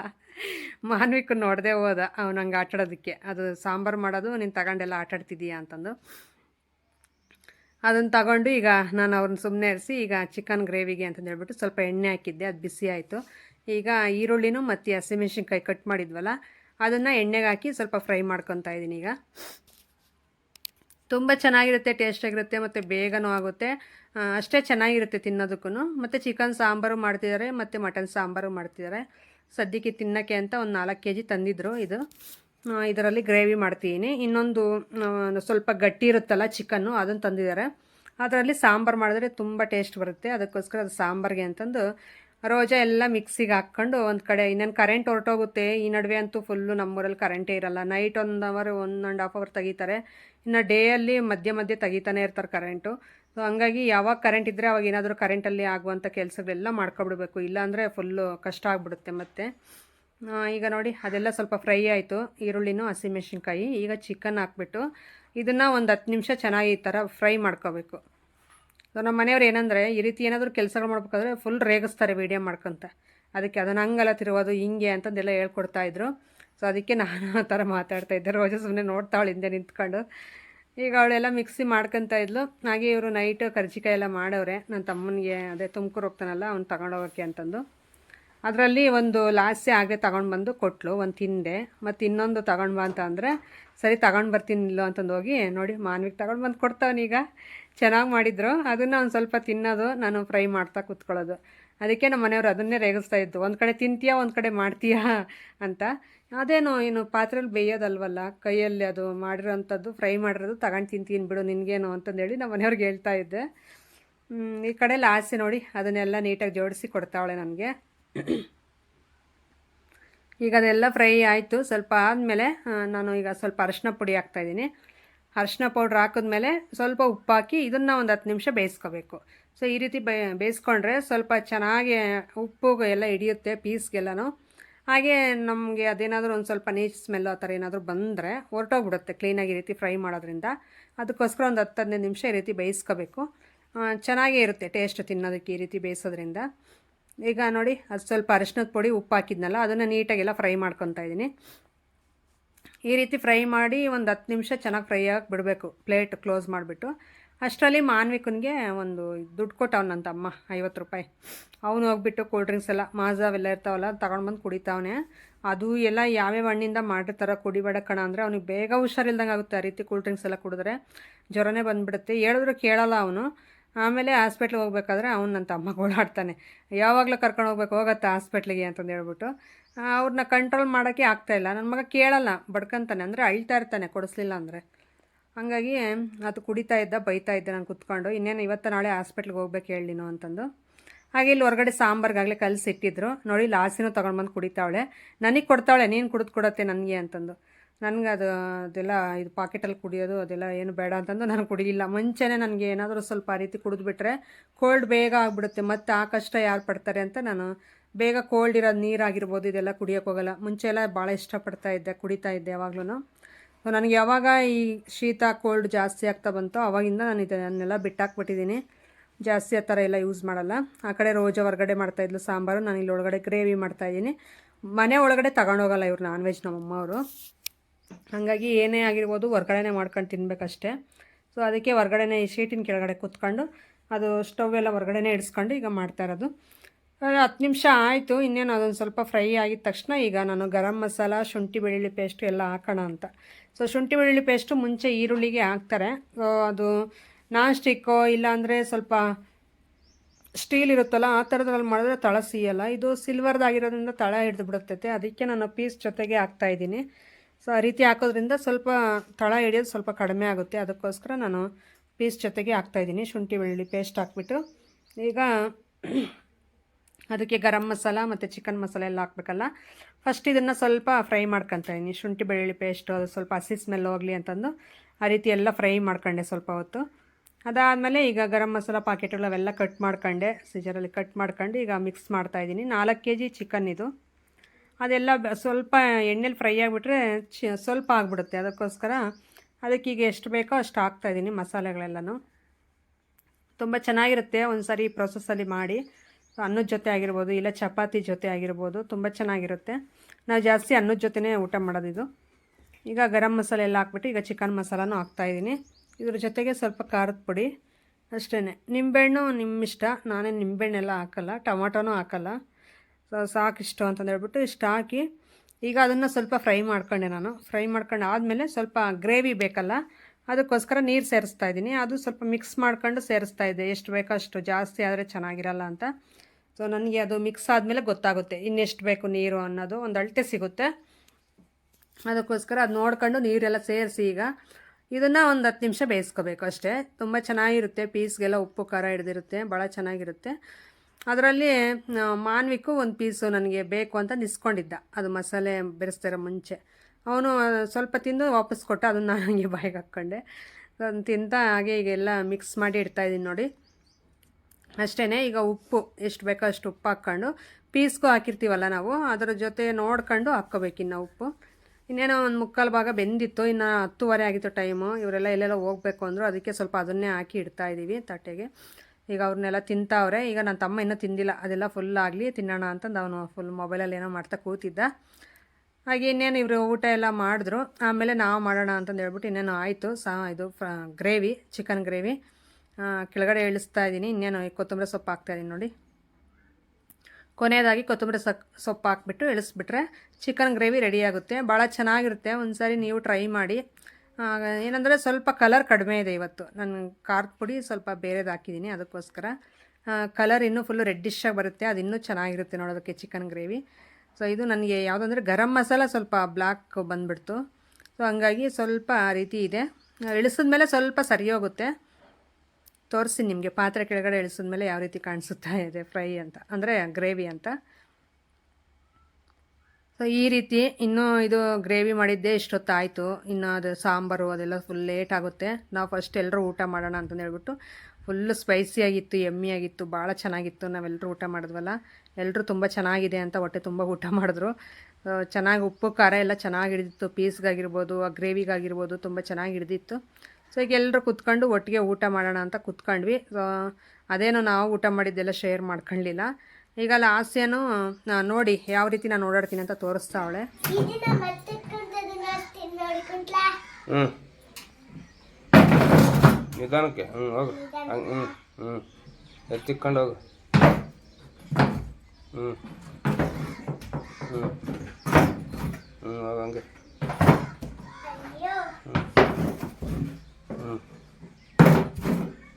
ಮಾನ್ವಿಕನ್ನ ಹೊಡೆದೇ ಹೋದ ಅವನು ಹಂಗೆ ಆಟಾಡೋದಕ್ಕೆ ಅದು ಸಾಂಬಾರು ಮಾಡೋದು, ನೀನು ತಗೊಂಡೆಲ್ಲ ಆಟಾಡ್ತಿದ್ದೀಯಾ ಅಂತಂದು. ಅದನ್ನು ತಗೊಂಡು ಈಗ ನಾನು ಅವ್ರನ್ನ ಸುಮ್ಮನೆ ಇರಿಸಿ, ಈಗ ಚಿಕನ್ ಗ್ರೇವಿಗೆ ಅಂತಂದು ಹೇಳ್ಬಿಟ್ಟು ಸ್ವಲ್ಪ ಎಣ್ಣೆ ಹಾಕಿದ್ದೆ, ಅದು ಬಿಸಿ ಆಯಿತು. ಈಗ ಈರುಳ್ಳಿನೂ ಮತ್ತು ಹಸಿಮೆಣ್ಸಿನ್ಕಾಯಿ ಕಟ್ ಮಾಡಿದ್ವಲ್ಲ, ಅದನ್ನು ಎಣ್ಣೆಗೆ ಹಾಕಿ ಸ್ವಲ್ಪ ಫ್ರೈ ಮಾಡ್ಕೊತಾ ಇದ್ದೀನಿ ಈಗ. ತುಂಬ ಚೆನ್ನಾಗಿರುತ್ತೆ ಟೇಸ್ಟಾಗಿರುತ್ತೆ ಮತ್ತು ಬೇಗನೂ ಆಗುತ್ತೆ. ಅಷ್ಟೇ ಚೆನ್ನಾಗಿರುತ್ತೆ ತಿನ್ನೋದಕ್ಕೂ ಮತ್ತು ಚಿಕನ್ ಸಾಂಬಾರು ಮಾಡ್ತಿದ್ದಾರೆ ಮತ್ತು ಮಟನ್ ಸಾಂಬಾರು ಮಾಡ್ತಿದ್ದಾರೆ ಸದ್ಯಕ್ಕೆ ತಿನ್ನೋಕ್ಕೆ ಅಂತ ಒಂದು ನಾಲ್ಕು ಕೆ ಜಿ ತಂದಿದ್ದರು ಇದು ಇದರಲ್ಲಿ ಗ್ರೇವಿ ಮಾಡ್ತೀನಿ ಇನ್ನೊಂದು ಸ್ವಲ್ಪ ಗಟ್ಟಿ ಇರುತ್ತಲ್ಲ ಚಿಕನ್ನು ಅದನ್ನು ತಂದಿದ್ದಾರೆ ಅದರಲ್ಲಿ ಸಾಂಬಾರು ಮಾಡಿದ್ರೆ ತುಂಬ ಟೇಸ್ಟ್ ಬರುತ್ತೆ. ಅದಕ್ಕೋಸ್ಕರ ಅದು ಸಾಂಬಾರಿಗೆ ಅಂತಂದು ರೋಜಾ ಎಲ್ಲ ಮಿಕ್ಸಿಗೆ ಹಾಕ್ಕೊಂಡು ಒಂದು ಕಡೆ ಇನ್ನೊಂದು ಕರೆಂಟ್ ಹೊರಟೋಗುತ್ತೆ, ಈ ನಡುವೆ ಅಂತೂ ಫುಲ್ಲು ನಮ್ಮೂರಲ್ಲಿ ಕರೆಂಟೇ ಇರಲ್ಲ. ನೈಟ್ ಒಂದು hour one and half hour ತೆಗಿತಾರೆ. ಇನ್ನು ಡೇಯಲ್ಲಿ ಮಧ್ಯೆ ಮಧ್ಯೆ ತೆಗಿತಾನೆ ಇರ್ತಾರೆ ಕರೆಂಟು ಸೊ ಹಂಗಾಗಿ ಯಾವಾಗ ಕರೆಂಟ್ ಇದ್ದರೆ ಅವಾಗ ಏನಾದರೂ ಕರೆಂಟಲ್ಲಿ ಆಗುವಂಥ ಕೆಲಸಗಳೆಲ್ಲ ಮಾಡ್ಕೊಬಿಡ್ಬೇಕು. ಇಲ್ಲಾಂದರೆ ಫುಲ್ಲು ಕಷ್ಟ ಆಗಿಬಿಡುತ್ತೆ ಮತ್ತು. ಈಗ ನೋಡಿ, ಅದೆಲ್ಲ ಸ್ವಲ್ಪ ಫ್ರೈ ಆಯಿತು. ಈರುಳ್ಳಿನೂ ಹಸಿಮೆಣ್ಸಿನ್ಕಾಯಿ ಈಗ ಚಿಕನ್ ಹಾಕ್ಬಿಟ್ಟು ಇದನ್ನು ಒಂದು ಹತ್ತು ನಿಮಿಷ ಚೆನ್ನಾಗಿ ಈ ಥರ ಫ್ರೈ ಮಾಡ್ಕೋಬೇಕು. ಸೊ ನಮ್ಮ ಮನೆಯವ್ರು ಏನಂದರೆ, ಈ ರೀತಿ ಏನಾದರೂ ಕೆಲಸಗಳು ಮಾಡ್ಬೇಕಾದ್ರೆ ಫುಲ್ ರೇಗಿಸ್ತಾರೆ ವೀಡಿಯೋ ಮಾಡ್ಕೊಂತ. ಅದಕ್ಕೆ ಅದನ್ನು ಹಂಗಲ್ಲ ತಿರುವುದು ಹಿಂಗೆ ಅಂತಂದೆಲ್ಲ ಹೇಳ್ಕೊಡ್ತಾ ಇದ್ರು. ಸೊ ಅದಕ್ಕೆ ನಾನು ಆ ಥರ ಮಾತಾಡ್ತಾ ಇದ್ದೆ. ರೋಜ ಸುಮ್ಮನೆ ನೋಡ್ತಾವಳು ಹಿಂದೆ ನಿಂತ್ಕೊಂಡು. ಈಗ ಅವಳೆಲ್ಲ ಮಿಕ್ಸಿ ಮಾಡ್ಕೊತಾ ಇದ್ಲು. ಹಾಗೆ ಇವರು ನೈಟ್ ಕರ್ಜಿಕಾಯಿ ಎಲ್ಲ ಮಾಡವ್ರೆ. ನನ್ನ ತಮ್ಮನಿಗೆ ಅದೇ ತುಮಕೂರು ಹೋಗ್ತಾನಲ್ಲ, ಅವ್ನು ತಗೊಂಡೋಗೋಕ್ಕೆ ಅಂತಂದು. ಅದರಲ್ಲಿ ಒಂದು ಲಾಸ್ಯ ಹಾಗೆ ತಗೊಂಡು ಬಂದು ಕೊಟ್ಲು, ಒಂದು ತಿಂದೆ. ಮತ್ತು ಇನ್ನೊಂದು ತಗೊಂಡು ಬಾ ಅಂತ ಅಂದರೆ, ಸರಿ ತಗೊಂಡು ಬರ್ತೀನಿ ಅಂತಂದು ಹೋಗಿ ನೋಡಿ ಮಾನ್ವಿಗೆ ತಗೊಂಡು ಬಂದು ಕೊಡ್ತಾವನೀಗ. ಚೆನ್ನಾಗಿ ಮಾಡಿದ್ರು. ಅದನ್ನು ಒಂದು ಸ್ವಲ್ಪ ತಿನ್ನೋದು ನಾನು ಫ್ರೈ ಮಾಡ್ತಾ ಕೂತ್ಕೊಳ್ಳೋದು. ಅದಕ್ಕೆ ನಮ್ಮ ಮನೆಯವರು ಅದನ್ನೇ ರೇಗಿಸ್ತಾ ಇದ್ದು ಒಂದು ಕಡೆ ತಿಂತೀಯಾ, ಒಂದು ಕಡೆ ಮಾಡ್ತೀಯಾ ಅಂತ. ಅದೇನು ಏನು ಪಾತ್ರೆಯಲ್ಲಿ ಬೇಯೋದಲ್ವಲ್ಲ, ಕೈಯಲ್ಲಿ ಅದು ಮಾಡಿರೋಂಥದ್ದು, ಫ್ರೈ ಮಾಡಿರೋದು ತಗೊಂಡು ತಿಂತೀನಿ ಬಿಡು, ನಿನಗೇನು ಅಂತಂದೇಳಿ ನಮ್ಮ ಮನೆಯವ್ರಿಗೆ ಹೇಳ್ತಾ ಇದ್ದೆ. ಈ ಕಡೆ ಲಾಸಿ ನೋಡಿ, ಅದನ್ನೆಲ್ಲ ನೀಟಾಗಿ ಜೋಡಿಸಿ ಕೊಡ್ತಾವಳೆ ನನಗೆ. ಈಗ ಅದೆಲ್ಲ ಫ್ರೈ ಆಯಿತು. ಸ್ವಲ್ಪ ಆದಮೇಲೆ ನಾನು ಈಗ ಸ್ವಲ್ಪ ಅರಶಿನ ಪುಡಿ ಹಾಕ್ತಾಯಿದ್ದೀನಿ ಅರಶಿನ ಪೌಡ್ರ್ ಹಾಕಿದ್ಮೇಲೆ ಸ್ವಲ್ಪ ಉಪ್ಪು ಹಾಕಿ ಇದನ್ನು ಒಂದು ಹತ್ತು ನಿಮಿಷ ಬೇಯಿಸ್ಕೋಬೇಕು. ಸೊ ಈ ರೀತಿ ಬೇಯಿಸ್ಕೊಂಡ್ರೆ ಸ್ವಲ್ಪ ಚೆನ್ನಾಗಿ ಉಪ್ಪು ಎಲ್ಲ ಹಿಡಿಯುತ್ತೆ ಪೀಸ್ಗೆಲ್ಲನೂ. ಹಾಗೆ ನಮಗೆ ಅದೇನಾದರೂ ಒಂದು ಸ್ವಲ್ಪ ನೀಚ್ ಸ್ಮೆಲ್ ಆ ಥರ ಏನಾದರೂ ಬಂದರೆ ಹೊರಟೋಗ್ಬಿಡುತ್ತೆ ಕ್ಲೀನಾಗಿ ಈ ರೀತಿ ಫ್ರೈ ಮಾಡೋದ್ರಿಂದ. ಅದಕ್ಕೋಸ್ಕರ ಒಂದು ಹತ್ತು ಹದಿನೈದು ನಿಮಿಷ ಈ ರೀತಿ ಬೇಯಿಸ್ಕೋಬೇಕು. ಚೆನ್ನಾಗೇ ಇರುತ್ತೆ ಟೇಸ್ಟ್ ತಿನ್ನೋದಕ್ಕೆ ಈ ರೀತಿ ಬೇಯಿಸೋದ್ರಿಂದ. ಈಗ ನೋಡಿ ಅದು ಸ್ವಲ್ಪ ಅರಿಶಿನದ ಪುಡಿ ಉಪ್ಪು ಹಾಕಿದ್ನಲ್ಲ, ಅದನ್ನು ನೀಟಾಗೆಲ್ಲ ಫ್ರೈ ಮಾಡ್ಕೊತಾ ಇದ್ದೀನಿ ಈ ರೀತಿ ಫ್ರೈ ಮಾಡಿ ಒಂದು ಹತ್ತು ನಿಮಿಷ ಚೆನ್ನಾಗಿ ಫ್ರೈ ಆಗಿ ಬಿಡಬೇಕು ಪ್ಲೇಟ್ ಕ್ಲೋಸ್ ಮಾಡಿಬಿಟ್ಟು. ಅಷ್ಟರಲ್ಲಿ ಮಾನ್ವಿಕನಿಗೆ ಒಂದು ದುಡ್ಡು ಕೊಟ್ಟವ್ನು ನನ್ನ ತಮ್ಮ ಐವತ್ತು ರೂಪಾಯಿ. ಅವನು ಹೋಗ್ಬಿಟ್ಟು ಕೂಲ್ ಡ್ರಿಂಕ್ಸ್ ಎಲ್ಲ ಮಾಜಾವೆಲ್ಲ ಇರ್ತಾವಲ್ಲ ತಗೊಂಡು ಬಂದು ಕುಡಿತಾವನೆ. ಅದು ಎಲ್ಲ ಯಾವ್ಯಾವ ಹಣ್ಣಿಂದ ಮಾಡಿರ್ತಾರೋ, ಕುಡಿಬೇಡ ಕಣ ಅಂದರೆ ಅವ್ನಿಗೆ ಬೇಗ ಹುಷಾರಿಲ್ದಂಗೆ ಆಗುತ್ತೆ ಆ ರೀತಿ ಕೂಲ್ ಡ್ರಿಂಕ್ಸ್ ಎಲ್ಲ ಕುಡಿದ್ರೆ. ಜ್ವರನೇ ಬಂದುಬಿಡುತ್ತೆ. ಹೇಳಿದ್ರು ಕೇಳಲ್ಲ ಅವನು. ಆಮೇಲೆ ಹಾಸ್ಪಿಟ್ಲಿಗೆ ಹೋಗ್ಬೇಕಾದ್ರೆ ಅವ್ನು ನನ್ನ ತಮ್ಮ ಗೋಳಾಡ್ತಾನೆ ಯಾವಾಗಲೂ ಕರ್ಕೊಂಡು ಹೋಗ್ಬೇಕು, ಹೋಗತ್ತೆ ಹಾಸ್ಪಿಟ್ಲಿಗೆ ಅಂತಂದು ಹೇಳ್ಬಿಟ್ಟು. ಅವ್ರನ್ನ ಕಂಟ್ರೋಲ್ ಮಾಡೋಕ್ಕೆ ಆಗ್ತಾಯಿಲ್ಲ ನನ್ನ ಮಗ ಕೇಳಲ್ಲ, ಬಡ್ಕಂತಾನೆ. ಅಂದರೆ ಅಳ್ತಾ ಇರ್ತಾನೆ, ಕೊಡಿಸ್ಲಿಲ್ಲ ಅಂದರೆ. ಹಾಗಾಗಿ, ಅದು ಕುಡಿತಾ ಇದ್ದ, ಬೈತಾ ಇದ್ದೆ ನಾನು ಕುತ್ಕೊಂಡು, ಇನ್ನೇನು ಇವತ್ತು ನಾಳೆ ಹಾಸ್ಪಿಟ್ಲಿಗೆ ಹೋಗ್ಬೇಕು ಹೇಳಿನೋ ಅಂತಂದು. ಹಾಗೆ ಇಲ್ಲಿ ಹೊರಗಡೆ ಸಾಂಬಾರ್ಗಾಗಲೇ ಕಲಸಿ ಇಟ್ಟಿದ್ರು ನೋಡಿ, ಲಾಸಿನೂ ತೊಗೊಂಡು ಬಂದು ಕುಡಿತಾವಳೆ. ನನಗೆ ಕೊಡ್ತಾವಳೆ, ನೀನು ಕುಡಿದು ಕೊಡತ್ತೆ ನನಗೆ ಅಂತಂದು. ನನಗೆ ಅದು, ಅದೆಲ್ಲ, ಇದು ಪಾಕೆಟಲ್ಲಿ ಕುಡಿಯೋದು, ಅದೆಲ್ಲ ಏನು ಬೇಡ ಅಂತಂದು ನಾನು ಕುಡಿಲಿಲ್ಲ. ಮುಂಚೆನೇ ನನಗೆ ಏನಾದರೂ ಸ್ವಲ್ಪ ಆ ರೀತಿ ಕುಡಿದ್ಬಿಟ್ರೆ ಕೋಲ್ಡ್ ಬೇಗ ಆಗಿಬಿಡುತ್ತೆ. ಮತ್ತು ಆ ಕಷ್ಟ ಯಾರು ಪಡ್ತಾರೆ ಅಂತ ನಾನು ಬೇಗ ಕೋಲ್ಡ್ ಇರೋದು ನೀರಾಗಿರ್ಬೋದು, ಇದೆಲ್ಲ ಕುಡಿಯೋಕೆ ಹೋಗಲ್ಲ. ಮುಂಚೆ ಎಲ್ಲ ಭಾಳ ಇಷ್ಟಪಡ್ತಾ ಇದ್ದೆ, ಕುಡಿತಾ ಇದ್ದೆ ಯಾವಾಗ್ಲೂ ಸೊ ನನಗೆ ಯಾವಾಗ ಈ ಶೀತ ಕೋಲ್ಡ್ ಜಾಸ್ತಿ ಆಗ್ತಾ ಬಂತೋ ಅವಾಗಿಂದ ನಾನು ಇದನ್ನೆಲ್ಲ ಬಿಟ್ಟಾಕ್ಬಿಟ್ಟಿದ್ದೀನಿ. ಜಾಸ್ತಿ ಆ ಥರ ಎಲ್ಲ ಯೂಸ್ ಮಾಡಲ್ಲ. ಆ ಕಡೆ ರೋಜ ಹೊರಗಡೆ ಮಾಡ್ತಾಯಿದ್ಲು ಸಾಂಬಾರು, ನಾನು ಇಲ್ಲಿ ಒಳಗಡೆ ಗ್ರೇವಿ ಮಾಡ್ತಾಯಿದ್ದೀನಿ ಮನೆ ಒಳಗಡೆ ತಗೊಂಡೋಗಲ್ಲ ಇವ್ರು ನಾನ್ ವೆಜ್ ನಮ್ಮಮ್ಮ ಅವರು. ಹಾಗಾಗಿ ಏನೇ ಆಗಿರ್ಬೋದು ಹೊರ್ಗಡೆನೇ ಮಾಡ್ಕೊಂಡು ತಿನ್ಬೇಕಷ್ಟೇ. ಸೊ ಅದಕ್ಕೆ ಹೊರ್ಗಡೆನೇ ಈ ಶೀಟಿನ ಕೆಳಗಡೆ ಕೂತ್ಕೊಂಡು, ಅದು ಸ್ಟವ್ ಎಲ್ಲ ಹೊರ್ಗಡೆನೇ ಇಡ್ಸ್ಕೊಂಡು ಈಗ ಮಾಡ್ತಾ ಇರೋದು. ಹತ್ತು ನಿಮಿಷ ಆಯಿತು, ಇನ್ನೇನು ಅದೊಂದು ಸ್ವಲ್ಪ ಫ್ರೈ ಆಗಿದ ತಕ್ಷಣ ಈಗ ನಾನು ಗರಂ ಮಸಾಲ, ಶುಂಠಿ ಬೆಳ್ಳುಳ್ಳಿ ಪೇಸ್ಟು ಎಲ್ಲ ಹಾಕೋಣ ಅಂತ. ಸೊ ಶುಂಠಿ ಬೆಳ್ಳುಳ್ಳಿ ಪೇಸ್ಟು ಮುಂಚೆ ಈರುಳ್ಳಿಗೆ ಹಾಕ್ತಾರೆ. ಸೊ ಅದು ನಾನ್ ಸ್ಟಿಕ್ಕೋ ಇಲ್ಲಾಂದರೆ ಸ್ವಲ್ಪ ಸ್ಟೀಲ್ ಇರುತ್ತಲ್ಲ, ಆ ಥರದ್ರಲ್ಲಿ ಮಾಡಿದ್ರೆ ತಳ ಸಿಯಲ್ಲ. ಇದು ಸಿಲ್ವರ್ದಾಗಿರೋದ್ರಿಂದ ತಳ ಹಿಡಿದು ಬಿಡುತ್ತೈತೆ. ಅದಕ್ಕೆ ನಾನು ಪೀಸ್ ಜೊತೆಗೆ ಹಾಕ್ತಾ ಇದ್ದೀನಿ. ಸೊ ಆ ರೀತಿ ಹಾಕೋದ್ರಿಂದ ಸ್ವಲ್ಪ ತಳ ಹಿಡಿಯೋದು ಸ್ವಲ್ಪ ಕಡಿಮೆ ಆಗುತ್ತೆ. ಅದಕ್ಕೋಸ್ಕರ ನಾನು ಪೀಸ್ ಜೊತೆಗೆ ಹಾಕ್ತಾಯಿದ್ದೀನಿ ಶುಂಠಿ ಬೆಳ್ಳುಳ್ಳಿ ಪೇಸ್ಟ್ ಹಾಕ್ಬಿಟ್ಟು. ಈಗ ಅದಕ್ಕೆ ಗರಂ ಮಸಾಲ ಮತ್ತು ಚಿಕನ್ ಮಸಾಲ ಎಲ್ಲ ಹಾಕ್ಬೇಕಲ್ಲ. ಫಸ್ಟ್ ಇದನ್ನು ಸ್ವಲ್ಪ ಫ್ರೈ ಮಾಡ್ಕೊತಾ ಇದ್ದೀನಿ ಶುಂಠಿ, ಬೆಳ್ಳುಳ್ಳಿ ಪೇಸ್ಟು ಅದು ಸ್ವಲ್ಪ ಹಸಿ ಸ್ಮೆಲ್ ಹೋಗಲಿ ಅಂತಂದು ಆ ರೀತಿ ಎಲ್ಲ ಫ್ರೈ ಮಾಡ್ಕೊಂಡೆ ಸ್ವಲ್ಪ ಹೊತ್ತು. ಅದಾದಮೇಲೆ ಈಗ ಗರಂ ಮಸಾಲ ಪಾಕೆಟ್ಗಳು ಅವೆಲ್ಲ ಕಟ್ ಮಾಡ್ಕೊಂಡೆ. ಸಿಜರಲ್ಲಿ ಕಟ್ ಮಾಡ್ಕೊಂಡು ಈಗ ಮಿಕ್ಸ್ ಮಾಡ್ತಾಯಿದ್ದೀನಿ ನಾಲ್ಕು ಕೆ ಜಿ ಚಿಕನ್ ಇದು. ಅದೆಲ್ಲ ಸ್ವಲ್ಪ ಎಣ್ಣೆಲಿ ಫ್ರೈ ಆಗಿಬಿಟ್ರೆ ಚಿ ಸ್ವಲ್ಪ ಆಗಿಬಿಡುತ್ತೆ. ಅದಕ್ಕೋಸ್ಕರ ಅದಕ್ಕೆ ಈಗ ಎಷ್ಟು ಬೇಕೋ ಅಷ್ಟು ಹಾಕ್ತಾಯಿದ್ದೀನಿ ಮಸಾಲೆಗಳೆಲ್ಲನೂ. ತುಂಬ ಚೆನ್ನಾಗಿರುತ್ತೆ. ಒಂದು ಸಾರಿ ಪ್ರೊಸೆಸ್ಸಲ್ಲಿ ಮಾಡಿ. ಅನ್ನದ ಜೊತೆ ಆಗಿರ್ಬೋದು, ಇಲ್ಲ ಚಪಾತಿ ಜೊತೆ ಆಗಿರ್ಬೋದು, ತುಂಬ ಚೆನ್ನಾಗಿರುತ್ತೆ. ನಾವು ಜಾಸ್ತಿ ಅನ್ನದ ಜೊತೆನೇ ಊಟ ಮಾಡೋದಿದು ಈಗ ಗರಂ ಮಸಾಲೆ ಎಲ್ಲ ಹಾಕ್ಬಿಟ್ಟು ಈಗ ಚಿಕನ್ ಮಸಾಲಾನು ಹಾಕ್ತಾಯಿದ್ದೀನಿ ಇದ್ರ ಜೊತೆಗೆ ಸ್ವಲ್ಪ ಖಾರದ ಪುಡಿ. ಅಷ್ಟೇ ನಿಂಬೆಹಣ್ಣು ನಿಮ್ಮ ಇಷ್ಟ ನಾನೇ ನಿಂಬೆಹಣ್ಣೆಲ್ಲ ಹಾಕಲ್ಲ, ಟೊಮಾಟೋನೂ ಹಾಕಲ್ಲ. ಸೊ ಸಾಕಿಷ್ಟು ಅಂತಂದು ಹೇಳ್ಬಿಟ್ಟು ಇಷ್ಟು ಹಾಕಿ, ಈಗ ಅದನ್ನು ಸ್ವಲ್ಪ ಫ್ರೈ ಮಾಡ್ಕೊಂಡೆ ನಾನು. ಫ್ರೈ ಮಾಡ್ಕೊಂಡು ಆದಮೇಲೆ ಸ್ವಲ್ಪ ಗ್ರೇವಿ ಬೇಕಲ್ಲ, ಅದಕ್ಕೋಸ್ಕರ ನೀರು ಸೇರಿಸ್ತಾ ಇದ್ದೀನಿ ಅದು ಸ್ವಲ್ಪ ಮಿಕ್ಸ್ ಮಾಡ್ಕೊಂಡು ಸೇರಿಸ್ತಾ ಇದ್ದೆ ಎಷ್ಟು ಬೇಕೋ ಅಷ್ಟು. ಜಾಸ್ತಿ ಆದರೆ ಚೆನ್ನಾಗಿರಲ್ಲ ಅಂತ. ಸೊ ನನಗೆ ಅದು ಮಿಕ್ಸ್ ಆದಮೇಲೆ ಗೊತ್ತಾಗುತ್ತೆ ಇನ್ನೆಷ್ಟು ಬೇಕು ನೀರು ಅನ್ನೋದು. ಒಂದು ಅಳತೆ ಸಿಗುತ್ತೆ. ಅದಕ್ಕೋಸ್ಕರ ಅದು ನೋಡ್ಕೊಂಡು ನೀರೆಲ್ಲ ಸೇರಿಸಿ ಈಗ ಇದನ್ನು ಒಂದು ಹತ್ತು ನಿಮಿಷ ಬೇಯಿಸ್ಕೋಬೇಕು ಅಷ್ಟೇ. ತುಂಬ ಚೆನ್ನಾಗಿರುತ್ತೆ. ಪೀಸ್ಗೆಲ್ಲ ಉಪ್ಪು, ಖಾರ ಹಿಡ್ದಿರುತ್ತೆ. ಭಾಳ ಚೆನ್ನಾಗಿರುತ್ತೆ. ಅದರಲ್ಲಿ ಮಾನ್ವಿಕು ಒಂದು ಪೀಸು ನನಗೆ ಬೇಕು ಅಂತ ನಿಸ್ಕೊಂಡಿದ್ದ. ಅದು ಮಸಾಲೆ ಬೆರೆಸ್ತಿರೋ ಮುಂಚೆ. ಅವನು ಸ್ವಲ್ಪ ತಿಂದು ವಾಪಸ್ ಕೊಟ್ಟು ಅದನ್ನು ನಾನು ಹಂಗೆ ಬಾಯಿಗೆ ಹಾಕ್ಕೊಂಡೆ. ಅದನ್ನು ತಿಂತ ಹಾಗೆ ಈಗೆಲ್ಲ ಮಿಕ್ಸ್ ಮಾಡಿ ಇಡ್ತಾಯಿದ್ದೀನಿ ನೋಡಿ. ಅಷ್ಟೇ ಈಗ ಉಪ್ಪು ಎಷ್ಟು ಬೇಕೋ ಅಷ್ಟು ಉಪ್ಪು ಹಾಕ್ಕೊಂಡು ಪೀಸ್ಗೂ ಹಾಕಿರ್ತೀವಲ್ಲ ನಾವು, ಅದರ ಜೊತೆ ನೋಡ್ಕೊಂಡು ಹಾಕ್ಕೋಬೇಕಿನ್ನು ಉಪ್ಪು. ಇನ್ನೇನೋ ಒಂದು ಮುಕ್ಕಾಲು ಭಾಗ ಬೆಂದಿತ್ತು, ಇನ್ನು ಹತ್ತುವರೆ ಆಗಿತ್ತು ಟೈಮು, ಇವರೆಲ್ಲ ಎಲ್ಲೆಲ್ಲ ಹೋಗಬೇಕು ಅಂದರು, ಅದಕ್ಕೆ ಸ್ವಲ್ಪ ಅದನ್ನೇ ಹಾಕಿ ಇಡ್ತಾ ಇದ್ದೀವಿ ತಟ್ಟೆಗೆ. ಈಗ ಅವ್ರನ್ನೆಲ್ಲ ತಿಂತಾವ್ರೆ, ಈಗ ನನ್ನ ತಮ್ಮ ಇನ್ನೂ ತಿಂದಿಲ್ಲ, ಅದೆಲ್ಲ ಫುಲ್ ಆಗಲಿ, ತಿನ್ನೋಣ ಅಂತಂದು ಅವನು ಫುಲ್ ಮೊಬೈಲಲ್ಲಿ ಏನೋ ಮಾಡ್ತಾ ಕೂತಿದ್ದ. ಹಾಗೆ ಇನ್ನೇನು ಇವರು ಊಟ ಎಲ್ಲ ಮಾಡಿದ್ರು, ಆಮೇಲೆ ನಾವು ಮಾಡೋಣ ಅಂತಂದು ಹೇಳ್ಬಿಟ್ಟು ಇನ್ನೇನು ಆಯಿತು ಸಹ ಇದು ಗ್ರೇವಿ ಚಿಕನ್ ಗ್ರೇವಿ. ಕೆಳಗಡೆ ಇಳಿಸ್ತಾ ಇದ್ದೀನಿ. ಇನ್ನೇನು ಕೊತ್ತಂಬರಿ ಸೊಪ್ಪು ಹಾಕ್ತಾಯಿದ್ದೀನಿ ನೋಡಿ. ಕೊನೆಯದಾಗಿ ಕೊತ್ತಂಬರಿ ಸೊಪ್ಪು ಸೊಪ್ಪು ಹಾಕ್ಬಿಟ್ಟು ಇಳಿಸ್ಬಿಟ್ರೆ ಚಿಕನ್ ಗ್ರೇವಿ ರೆಡಿಯಾಗುತ್ತೆ ಭಾಳ ಚೆನ್ನಾಗಿರುತ್ತೆ. ಒಂದು ಸಾರಿ ನೀವು ಟ್ರೈ ಮಾಡಿ. ಏನಂದರೆ ಸ್ವಲ್ಪ ಕಲರ್ ಕಡಿಮೆ ಇದೆ ಇವತ್ತು. ನಾನು ಖಾರದ ಪುಡಿ ಸ್ವಲ್ಪ ಬೇರೆದು ಹಾಕಿದ್ದೀನಿ ಅದಕ್ಕೋಸ್ಕರ. ಕಲರ್ ಇನ್ನೂ ಫುಲ್ಲು ರೆಡ್ಡಿಶಾಗಿ ಬರುತ್ತೆ. ಅದು ಇನ್ನೂ ಚೆನ್ನಾಗಿರುತ್ತೆ ನೋಡೋದಕ್ಕೆ ಚಿಕನ್ ಗ್ರೇವಿ. ಸೊ ಇದು ನನಗೆ ಯಾವುದಂದ್ರೆ ಗರಂ ಮಸಾಲ ಸ್ವಲ್ಪ ಬ್ಲ್ಯಾಕ್ ಬಂದುಬಿಡ್ತು. ಸೊ ಹಂಗಾಗಿ ಸ್ವಲ್ಪ ರೀತಿ ಇದೆ. ಇಳಿಸಿದ ಮೇಲೆ ಸ್ವಲ್ಪ ಸರಿ ಹೋಗುತ್ತೆ. ತೋರಿಸಿ ನಿಮಗೆ ಪಾತ್ರೆ ಕೆಳಗಡೆ ಇಳಿಸಿದ ಮೇಲೆ ಯಾವ ರೀತಿ ಕಾಣಿಸುತ್ತಾ ಇದೆ, ಫ್ರೈ ಅಂತ, ಅಂದರೆ ಗ್ರೇವಿ ಅಂತ. ಸೊ ಈ ರೀತಿ ಇನ್ನೂ ಇದು ಗ್ರೇವಿ ಮಾಡಿದ್ದೆ ಇಷ್ಟೊತ್ತಾಯಿತು. ಇನ್ನು ಅದು ಸಾಂಬಾರು ಅದೆಲ್ಲ ಫುಲ್ ಲೇಟ್ ಆಗುತ್ತೆ. ನಾವು ಫಸ್ಟ್ ಎಲ್ಲರೂ ಊಟ ಮಾಡೋಣ ಅಂತಂದು ಹೇಳ್ಬಿಟ್ಟು ಫುಲ್ಲು ಸ್ಪೈಸಿಯಾಗಿತ್ತು ಎಮ್ಮಿಯಾಗಿತ್ತು ಭಾಳ ಚೆನ್ನಾಗಿತ್ತು. ನಾವೆಲ್ಲರೂ ಊಟ ಮಾಡಿದ್ವಲ್ಲ. ಎಲ್ಲರೂ ತುಂಬ ಚೆನ್ನಾಗಿದೆ ಅಂತ ಹೊಟ್ಟೆ ತುಂಬ ಊಟ ಮಾಡಿದ್ರು. ಚೆನ್ನಾಗಿ ಉಪ್ಪು, ಖಾರ ಎಲ್ಲ ಚೆನ್ನಾಗಿ ಹಿಡಿದಿತ್ತು. ಪೀಸ್ಗಾಗಿರ್ಬೋದು ಆ ಗ್ರೇವಿಗಾಗಿರ್ಬೋದು ತುಂಬ ಚೆನ್ನಾಗಿ ಹಿಡಿದಿತ್ತು. ಸೊ ಈಗ ಎಲ್ಲರೂ ಕುತ್ಕೊಂಡು ಒಟ್ಟಿಗೆ ಊಟ ಮಾಡೋಣ ಅಂತ ಕುತ್ಕೊಂಡ್ವಿ. ಅದೇನೋ ನಾವು ಊಟ ಮಾಡಿದ್ದೆಲ್ಲ ಶೇರ್ ಮಾಡ್ಕೊಳ್ಳಿಲ್ಲ ಈಗ ಲಾಸ್ಯನು ನೋಡಿ ಯಾವ ರೀತಿ ನಾನು ಓಡಾಡ್ತೀನಿ ಅಂತ ತೋರಿಸ್ತಾವಳೆ. ಹ್ಞೂ ನಿಧಾನಕ್ಕೆ ಹ್ಞೂ ಹೋಗು. ಹಂಗೆ ಹ್ಞೂ ಹ್ಞೂ ಎತ್ತಿಕೊಂಡು ಹೋಗು. ಹ್ಞೂ ಹ್ಞೂ ಹ್ಞೂ ಹೋಗು ಹಂಗೆ ಹ್ಞೂ ಹ್ಞೂ ಹ್ಞೂ ಹ್ಞೂ ನೋಡಿ ಹ್ಞೂ ತೆಗಿ.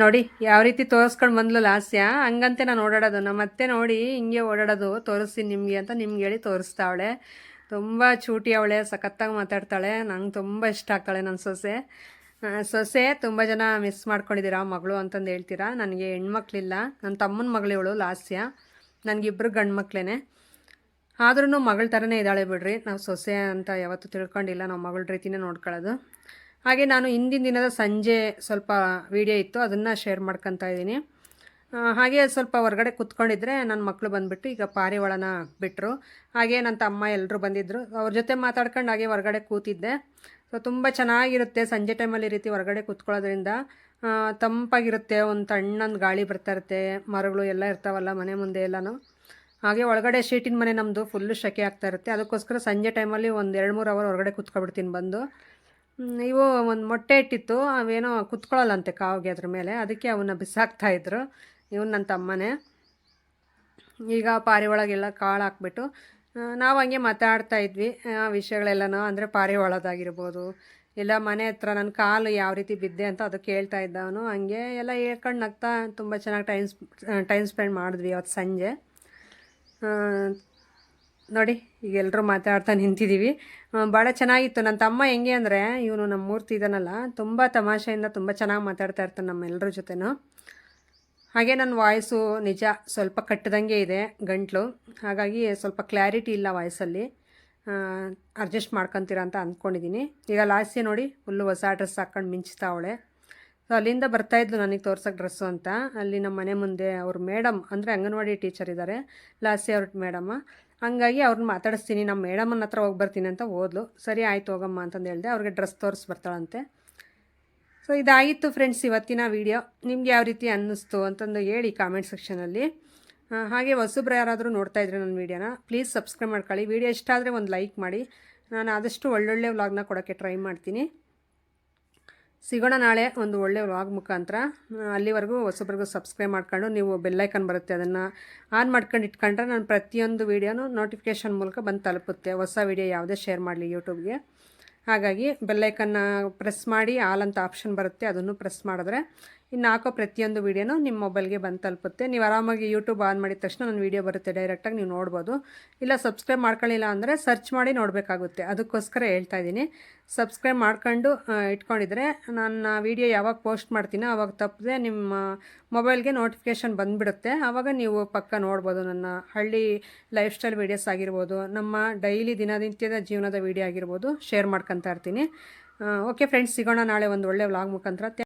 ನೋಡಿ, ಯಾವ ರೀತಿ ತೋರಿಸ್ಕೊಂಡು ಬಂದ್ಲು ಲಾಸ್ಯ? ಹಂಗಂತೆ ನಾನು ಓಡಾಡೋದು. ನಮ್ಮ ಮತ್ತೆ ನೋಡಿ ಹಿಂಗೆ ಓಡಾಡೋದು. ತೋರಿಸ್ತೀನಿ ನಿಮಗೆ ಅಂತ ನಿಮ್ಗೆ ಹೇಳಿ ತೋರಿಸ್ತಾವಳೆ ತುಂಬ ಚೂಟಿ ಅವಳೆ, ಸಖತ್ತಾಗಿ ಮಾತಾಡ್ತಾಳೆ. ನಂಗೆ ತುಂಬ ಇಷ್ಟ ಆಗ್ತಾಳೆ ನನ್ನ ಸೊಸೆ. ಸೊಸೆ, ತುಂಬ ಜನ ಮಿಸ್ ಮಾಡ್ಕೊಂಡಿದ್ದೀರಾ ಮಗಳು ಅಂತಂದು ಹೇಳ್ತೀರಾ? ನನಗೆ ಹೆಣ್ಮಕ್ಳಿಲ್ಲ. ನನ್ನ ತಮ್ಮನ ಮಗಳು ಇವಳು, ಲಾಸ್ಯ. ನನಗಿಬ್ಬರು ಗಂಡು ಮಕ್ಕಳೇ ಆದ್ರೂ ಮಗಳ ಥರನೇ ಇದ್ದಾಳೆ ಬಿಡ್ರಿ. ನಾವು ಸೊಸೆ ಅಂತ ಯಾವತ್ತೂ ತಿಳ್ಕೊಂಡಿಲ್ಲ. ನಾವು ಮಗಳ ರೀತಿನೇ ನೋಡ್ಕೊಳ್ಳೋದು. ಹಾಗೆ ನಾನು ಹಿಂದಿನ ದಿನದ ಸಂಜೆ ಸ್ವಲ್ಪ ವಿಡಿಯೋ ಇತ್ತು, ಅದನ್ನು ಶೇರ್ ಮಾಡ್ಕೊತಾ ಇದ್ದೀನಿ. ಹಾಗೆ ಸ್ವಲ್ಪ ಹೊರಗಡೆ ಕುತ್ಕೊಂಡಿದ್ರೆ ನನ್ನ ಮಕ್ಕಳು ಬಂದುಬಿಟ್ಟು ಈಗ ಪಾರಿವಾಳನ ಬಿಟ್ಟರು ಹಾಗೆ ನನ್ನ ತಮ್ಮ ಎಲ್ಲರೂ ಬಂದಿದ್ದರು ಅವ್ರ ಜೊತೆ ಮಾತಾಡ್ಕೊಂಡು ಹಾಗೆ ಹೊರಗಡೆ ಕೂತಿದ್ದೆ. ಸೊ ತುಂಬ ಚೆನ್ನಾಗಿರುತ್ತೆ ಸಂಜೆ ಟೈಮಲ್ಲಿ ಈ ರೀತಿ ಹೊರಗಡೆ ಕೂತ್ಕೊಳ್ಳೋದ್ರಿಂದ. ತಂಪಾಗಿರುತ್ತೆ, ಒಂದು ತಣ್ಣಂದು ಗಾಳಿ ಬರ್ತಾ ಇರುತ್ತೆ, ಮರಗಳು ಎಲ್ಲ ಇರ್ತಾವಲ್ಲ ಮನೆ ಮುಂದೆ ಎಲ್ಲನೂ. ಹಾಗೆ ಒಳಗಡೆ ಶೀಟಿನ ಮನೆ ನಮ್ಮದು ಫುಲ್ಲು ಶೆಕೆ ಆಗ್ತಾ ಇರುತ್ತೆ. ಅದಕ್ಕೋಸ್ಕರ ಸಂಜೆ ಟೈಮಲ್ಲಿ ಒಂದು ಎರಡು ಮೂರು ಅವರ್ ಹೊರಗಡೆ ಕುತ್ಕೊಬಿಡ್ತೀನಿ ಬಂದು. ಇವು ಒಂದು ಮೊಟ್ಟೆ ಇಟ್ಟಿತ್ತು ಅವೇನೋ ಕುತ್ಕೊಳ್ಳಲ್ಲಂತೆ ಕಾವಿಗೆ ಅದ್ರ ಮೇಲೆ ಅದಕ್ಕೆ ಅವನ್ನ ಬಿಸಾಕ್ತಾ ಇದ್ರು ಇವನು ನನ್ನ ತಮ್ಮನೇ. ಈಗ ಪಾರಿ ಒಳಗೆಲ್ಲ ಕಾಳು ಹಾಕ್ಬಿಟ್ಟು ನಾವು ಹಂಗೆ ಮಾತಾಡ್ತಾ ಇದ್ವಿ ಆ, ವಿಷಯಗಳೆಲ್ಲನೂ ಅಂದರೆ ಪಾರಿವಾಳದಾಗಿರ್ಬೋದು ಇಲ್ಲ ಮನೆ ಹತ್ರ ನನ್ನ ಕಾಲು ಯಾವ ರೀತಿ ಬಿದ್ದೆ ಅಂತ ಅದು ಕೇಳ್ತಾ ಇದ್ದ ಅವನು ಹಂಗೆ ಎಲ್ಲ ಹೇಳ್ಕೊಂಡು ನಗ್ತಾ ತುಂಬ ಚೆನ್ನಾಗಿ ಟೈಮ್ ಟೈಮ್ ಸ್ಪೆಂಡ್ ಮಾಡಿದ್ವಿ ಅವತ್ತು ಸಂಜೆ. ನೋಡಿ, ಈಗ ಎಲ್ಲರೂ ಮಾತಾಡ್ತಾ ನಿಂತಿದ್ದೀವಿ ಭಾಳ ಚೆನ್ನಾಗಿತ್ತು. ನನ್ನ ತಮ್ಮ ಹೆಂಗೆ ಅಂದರೆ, ಇವನು ನಮ್ಮ ಮೂರ್ತಿ ಇದ್ದಾನಲ್ಲ ತುಂಬ ತಮಾಷೆಯಿಂದ ತುಂಬ ಚೆನ್ನಾಗಿ ಮಾತಾಡ್ತಾ ಇರ್ತಾನೆ ನಮ್ಮೆಲ್ಲರ ಜೊತೆನೂ. ಹಾಗೆ ನನ್ನ ವಾಯ್ಸು ನಿಜ ಸ್ವಲ್ಪ ಕಟ್ಟದಂಗೆ ಇದೆ ಗಂಟ್ಲು. ಹಾಗಾಗಿ ಸ್ವಲ್ಪ ಕ್ಲಾರಿಟಿ ಇಲ್ಲ ವಾಯ್ಸಲ್ಲಿ ಅಡ್ಜಸ್ಟ್ ಮಾಡ್ಕೊತೀರಾ ಅಂತ ಅಂದ್ಕೊಂಡಿದ್ದೀನಿ ಈಗ ಲಾಸ್ಟೇ ನೋಡಿ ಫುಲ್ಲು ಹೊಸ ಡ್ರೆಸ್ ಹಾಕ್ಕೊಂಡು ಮಿಂಚ್ತಾವಳೆ ಸೊ ಅಲ್ಲಿಂದ ಬರ್ತಾಯಿದ್ಲು ನನಗೆ ತೋರ್ಸೋಕೆ ಡ್ರೆಸ್ಸು ಅಂತ. ಅಲ್ಲಿ ನಮ್ಮ ಮನೆ ಮುಂದೆ ಅವ್ರ ಮೇಡಮ್ ಅಂದರೆ ಅಂಗನವಾಡಿ ಟೀಚರ್ ಇದ್ದಾರೆ ಲಾಸಿ ಅವ್ರ ಮೇಡಮ್ಮ ಹಂಗಾಗಿ ಅವ್ರನ್ನ ಮಾತಾಡಿಸ್ತೀನಿ ನಮ್ಮ ಮೇಡಮನ್ನ ಹತ್ರ ಹೋಗಿ ಬರ್ತೀನಿ ಅಂತ ಓದ್ಲು ಸರಿ ಆಯ್ತು ಹೋಗಮ್ಮ ಅಂತಂದು ಹೇಳಿದೆ, ಅವ್ರಿಗೆ ಡ್ರೆಸ್ ಬರ್ತಾಳಂತೆ. ಸೊ ಇದಾಗಿತ್ತು ಫ್ರೆಂಡ್ಸ್ ಇವತ್ತಿನ ವಿಡಿಯೋ ನಿಮ್ಗೆ ಯಾವ ರೀತಿ ಅನ್ನಿಸ್ತು ಅಂತಂದು ಹೇಳಿ ಕಾಮೆಂಟ್ ಸೆಕ್ಷನಲ್ಲಿ ಹಾಗೆ ಹೊಸಬ್ರು ಯಾರಾದರೂ ನೋಡ್ತಾ ಇದ್ರೆ ನನ್ನ ವೀಡಿಯೋನ ಪ್ಲೀಸ್ ಸಬ್ಸ್ಕ್ರೈಬ್ ಮಾಡ್ಕೊಳ್ಳಿ. ವೀಡಿಯೋ ಇಷ್ಟ ಆದರೆ ಒಂದು ಲೈಕ್ ಮಾಡಿ. ನಾನು ಆದಷ್ಟು ಒಳ್ಳೊಳ್ಳೆ ವ್ಲಾಗ್ನ ಕೊಡೋಕ್ಕೆ ಟ್ರೈ ಮಾಡ್ತೀನಿ. ಸಿಗೋಣ ನಾಳೆ ಒಂದು ಒಳ್ಳೆ ವ್ಲಾಗ್ ಮುಖಾಂತರ. ಅಲ್ಲಿವರೆಗೂ ಹೊಸಬ್ರಿಗೂ ಸಬ್ಸ್ಕ್ರೈಬ್ ಮಾಡ್ಕೊಂಡು ನೀವು ಬೆಲ್ಲೈಕನ್ ಬರುತ್ತೆ, ಅದನ್ನು ಆನ್ ಮಾಡ್ಕೊಂಡು ಇಟ್ಕೊಂಡ್ರೆ ನಾನು ಪ್ರತಿಯೊಂದು ವೀಡಿಯೋನು ನೋಟಿಫಿಕೇಷನ್ ಮೂಲಕ ಬಂದು ತಲುಪುತ್ತೆ. ಹೊಸ ವೀಡಿಯೋ ಯಾವುದೇ ಶೇರ್ ಮಾಡಲಿ ಯೂಟ್ಯೂಬ್ಗೆ ಹಾಗಾಗಿ ಬೆಲ್ಲೈಕನ್ನ ಪ್ರೆಸ್ ಮಾಡಿ ಆಲ್ ಅಂತ ಆಪ್ಷನ್ ಬರುತ್ತೆ, ಅದನ್ನು ಪ್ರೆಸ್ ಮಾಡಿದ್ರೆ ಇನ್ನು ಹಾಕೋ ಪ್ರತಿಯೊಂದು ವೀಡಿಯೋನು ನಿಮ್ಮ ಮೊಬೈಲ್ಗೆ ಬಂದು ತಲುಪುತ್ತೆ. ನೀವು ಆರಾಮಾಗಿ ಯೂಟ್ಯೂಬ್ ಆನ್ ಮಾಡಿದ ತಕ್ಷಣ ನನ್ನ ವೀಡಿಯೋ ಬರುತ್ತೆ ಡೈರೆಕ್ಟಾಗಿ ನೀವು ನೋಡ್ಬೋದು. ಇಲ್ಲ ಸಬ್ಸ್ಕ್ರೈಬ್ ಮಾಡ್ಕೊಳ್ಳಿಲ್ಲ ಅಂದರೆ ಸರ್ಚ್ ಮಾಡಿ ನೋಡಬೇಕಾಗುತ್ತೆ. ಅದಕ್ಕೋಸ್ಕರ ಹೇಳ್ತಾ ಇದ್ದೀನಿ. ಸಬ್ಸ್ಕ್ರೈಬ್ ಮಾಡ್ಕೊಂಡು ಇಟ್ಕೊಂಡಿದ್ರೆ ನನ್ನ ವೀಡಿಯೋ ಯಾವಾಗ ಪೋಸ್ಟ್ ಮಾಡ್ತೀನೋ ಆವಾಗ ತಪ್ಪದೆ ನಿಮ್ಮ ಮೊಬೈಲ್ಗೆ ನೋಟಿಫಿಕೇಷನ್ ಬಂದುಬಿಡುತ್ತೆ. ಆವಾಗ ನೀವು ಪಕ್ಕ ನೋಡ್ಬೋದು ನನ್ನ ಹಳ್ಳಿ ಲೈಫ್ ಸ್ಟೈಲ್ ವೀಡಿಯೋಸ್ ಆಗಿರ್ಬೋದು, ನಮ್ಮ ಡೈಲಿ ದಿನನಿತ್ಯದ ಜೀವನದ ವೀಡಿಯೋ ಆಗಿರ್ಬೋದು ಶೇರ್ ಮಾಡ್ಕೊತಾ ಇರ್ತೀನಿ. ಓಕೆ ಫ್ರೆಂಡ್ಸ್ ಸಿಗೋಣ ನಾಳೆ ಒಂದು ಒಳ್ಳೆ ವ್ಲಾಗ್ ಮುಖಾಂತರ.